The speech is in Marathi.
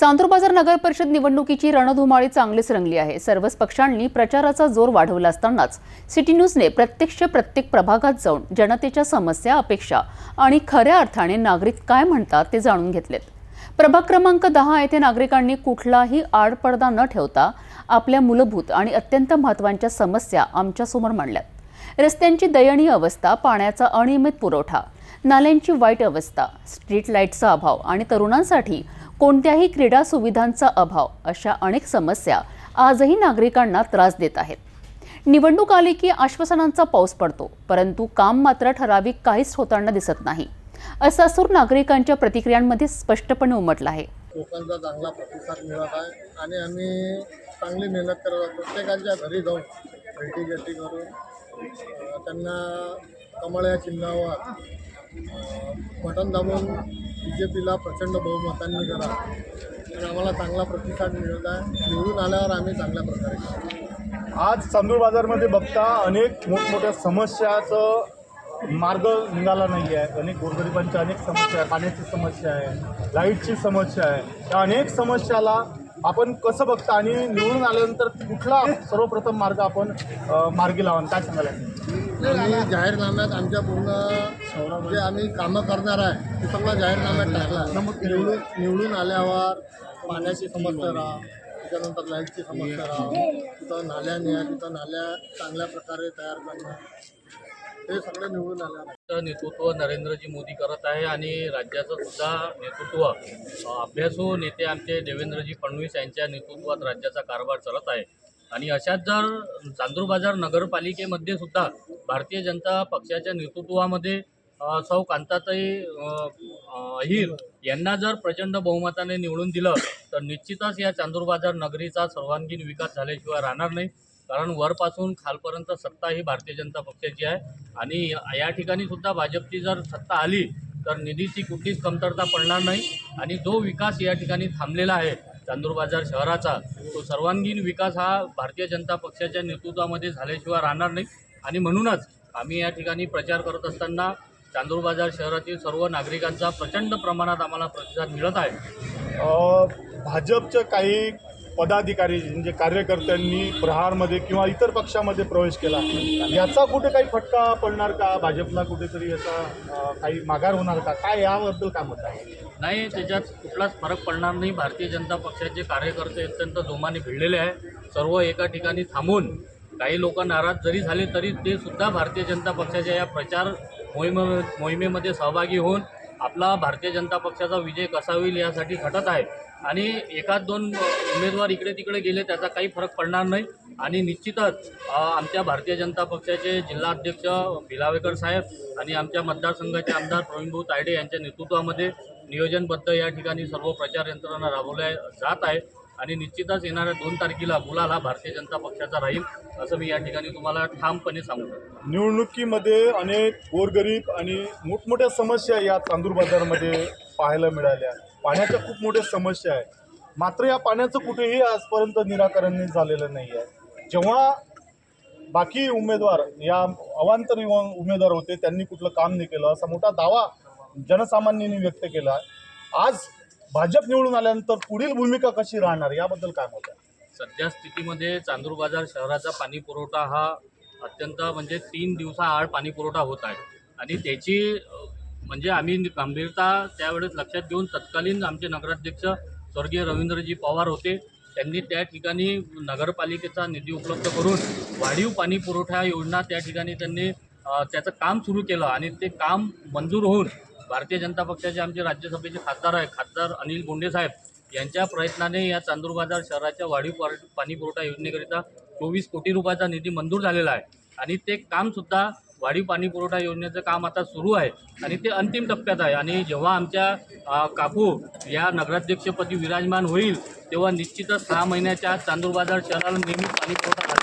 चांदूरबाजार नगर परिषद निवडणुकीची रणधुमाळी चांगलीच रंगली आहे. सर्वच पक्षांनी प्रचाराचा जोर वाढवला असतानाच सिटी न्यूजने प्रत्यक्ष प्रत्येक प्रभागात जाऊन जनतेच्या समस्या अपेक्षा आणि खऱ्या अर्थाने नागरिक काय म्हणतात ते जाणून घेतलेत. प्रभाग क्रमांक दहा येथे नागरिकांनी कुठलाही आडपडदा न ठेवता आपल्या मूलभूत आणि अत्यंत महत्त्वाच्या समस्या आमच्यासमोर मांडल्यात. रस्त्यांची दयनीय अवस्था पाण्याचा अनियमित पुरवठा नाल्यांची वाईट अवस्था स्ट्रीट लाईटचा अभाव आणि तरुणांसाठी कोणत्याही क्रीडा सुविधांचा अभाव अशा अनेक समस्या आजही नागरिकांना त्रास देत आहेत. निवडणूक आली की आश्वासनांचा पाऊस पडतो परंतु काम मात्र ठराविक काहीच होताना दिसत नाही. असा सूर नागरिकांच्या प्रतिक्रियांमध्ये स्पष्टपणे उमटला आहे. लोकांचा चांगला प्रतिसाद मिळत आहे आणि आम्ही चांगली मेहनत करत आहोत. प्रत्येकाच्या घरी जाऊन भेटी गाठी करून त्यांना कमळ या चिन्हावर बटन दाबून बी जे पीला प्रचंड बहुमतांनी करा तर आम्हाला चांगला प्रतिसाद मिळत आहे निवडून आल्यावर आम्ही चांगल्या प्रकारे करू आज चांदूर बाजारमध्ये बघता अनेक मोठमोठ्या समस्याचं मार्ग निघाला नाही आहे अनेक गोरगरिबांच्या अनेक समस्या आहे पाण्याची समस्या आहे लाईटची समस्या आहे. त्या अनेक समस्याला आपण कसं बघता आणि निवडून आल्यानंतर कुठला सर्वप्रथम मार्ग आपण मार्गी लावा काय सांगायला आम्ही जाहीरनाम्यात आमच्या पूर्ण जे आम्ही कामं करणार आहे ते सगळं जाहीरनाम्यात टाकला निवडून निवडून आल्यावर पाण्याची समस्या राहा त्याच्यानंतर लाईटची समस्या राहा. तिथं नाल्या न्या तिथं नाल्या चांगल्या प्रकारे तयार करणं. हे सगळं निवडून. चं नेतृत्व नरेंद्रजी मोदी करत आहे आणि राज्याचं सुद्धा नेतृत्व अभ्यासू नेते आमचे देवेंद्रजी फडणवीस यांच्या नेतृत्वात राज्याचा कारभार चालत आहे. आणि अशाच जर चांदूर बाजार नगरपालिकेमध्ये सुद्धा भारतीय जनता पक्षाच्या नेतृत्वामध्ये सौ कांताताई अहिर यांना जर प्रचंड बहुमताने निवडून दिलं तर निश्चितच या चांदूर बाजार नगरीचा सर्वांगीण विकास झाल्याशिवाय राहणार नाही. कारण वरपासून खालपर्यंत सत्ता ही भारतीय जनता पक्षाची आहे. आणि या- ठिकाणी सुद्धा भाजपची जर सत्ता आली तर निधीची कुठलीच कमतरता पडणार नाही. आणि जो विकास या ठिकाणी थांबलेला आहे चांदूर बाजार शहराचा तो सर्वांगीण विकास हा भारतीय जनता पक्षाच्या नेतृत्वामध्ये झाल्याशिवाय राहणार नाही. आणि म्हणूनच आम्ही या ठिकाणी प्रचार करत असताना चांदूर बाजार शहरातील सर्व नागरिकांचा प्रचंड प्रमाणात आम्हाला प्रतिसाद मिळत आहे. भाजपच्या काही पदाधिकारी म्हणजे कार्यकर्त्यांनी प्रहारमध्ये किंवा इतर पक्षामध्ये प्रवेश केला याचा कुठे काही फटका पडणार का? भाजपला कुठेतरी याचा काही माघार होणार का? काय याबद्दल काय मत आहे? नाही त्याच्यात कुठलाच फरक पडणार नाही. भारतीय जनता पक्षाचे कार्यकर्ते अत्यंत जोमाने भिडलेले आहे सर्व एका ठिकाणी थांबून काही लोक नाराज जरी झाले तरी ते सुद्धा भारतीय जनता पक्षाच्या या प्रचार मोहिमे मोहिमेमध्ये सहभागी होऊन आपला भारतीय जनता पक्षाचा विजय कसा होईल यासाठी झटत आहे. आणि एकाच दोन उमेदवार इकडे तिकडे गेले त्याचा काही फरक पडणार नाही. आणि निश्चितच आमच्या भारतीय जनता पक्षाचे जिल्हाध्यक्ष भिलावेकर साहेब आणि आमच्या मतदारसंघाचे आमदार प्रवीणभाऊ तायडे यांच्या नेतृत्वामध्ये नियोजनबद्ध या ठिकाणी सर्व प्रचार यंत्रणा राबवल्या जात आहे. आणि निश्चितच येणाऱ्या दोन तारखेला गुलाल हा भारतीय जनता पक्षाचा राहील असं मी या ठिकाणी तुम्हाला ठामपणे सांगू शकतो. निवडणुकीमध्ये अनेक गोरगरीब आणि मोठमोठ्या समस्या या चांदूर बाजारमध्ये पाहायला मिळाल्या. पाण्याच्या खूप मोठ्या समस्या आहेत. मात्र या पाण्याचं कुठेही आजपर्यंत निराकरण झालेलं नाही आहे जेव्हा बाकी उमेदवार या अवांतर उमेदवार होते त्यांनी कुठलं काम नाही केलं. असा मोठा दावा जनसामान्यांनी व्यक्त केला. आज भाजप निवडून आल्यानंतर पुढील भूमिका कशी राहणार? याबद्दल काय मत आहे? सध्या स्थितीमध्ये चांदूर बाजार शहराचा पाणी पुरवठा हा अत्यंत म्हणजे तीन दिवसाआड पाणी पुरवठा होत आहे. आणि त्याची म्हणजे आम्ही गंभीरता त्यावेळेस लक्षात घेऊन तत्कालीन आमचे नगराध्यक्ष स्वर्गीय रवींद्रजी पवार होते. त्यांनी त्या ठिकाणी नगरपालिकेचा निधी उपलब्ध करून वाढीव पाणी पुरवठा योजना त्या ठिकाणी त्यांनी त्याचं काम सुरू केलं आणि ते काम मंजूर होऊन भारतीय जनता पक्षाचे आमचे राज्यसभेचे खासदार आहे खासदार अनिल बोंडे साहेब यांच्या प्रयत्नाने या चांदूर बाजार शहराच्या वाढीव पाणीपुरवठा योजनेकरिता चोवीस कोटी रुपयाचा निधी मंजूर झालेला आहे. आणि ते कामसुद्धा वाढीव पाणीपुरवठा योजनेचं काम आता सुरू आहे आणि ते अंतिम टप्प्यात आहे. आणि जेव्हा आमच्या काकू या नगराध्यक्षपदी विराजमान होईल तेव्हा निश्चितच सहा महिन्याच्या आत चांदूर बाजार शहराला नेहमी पाणीपुरवठा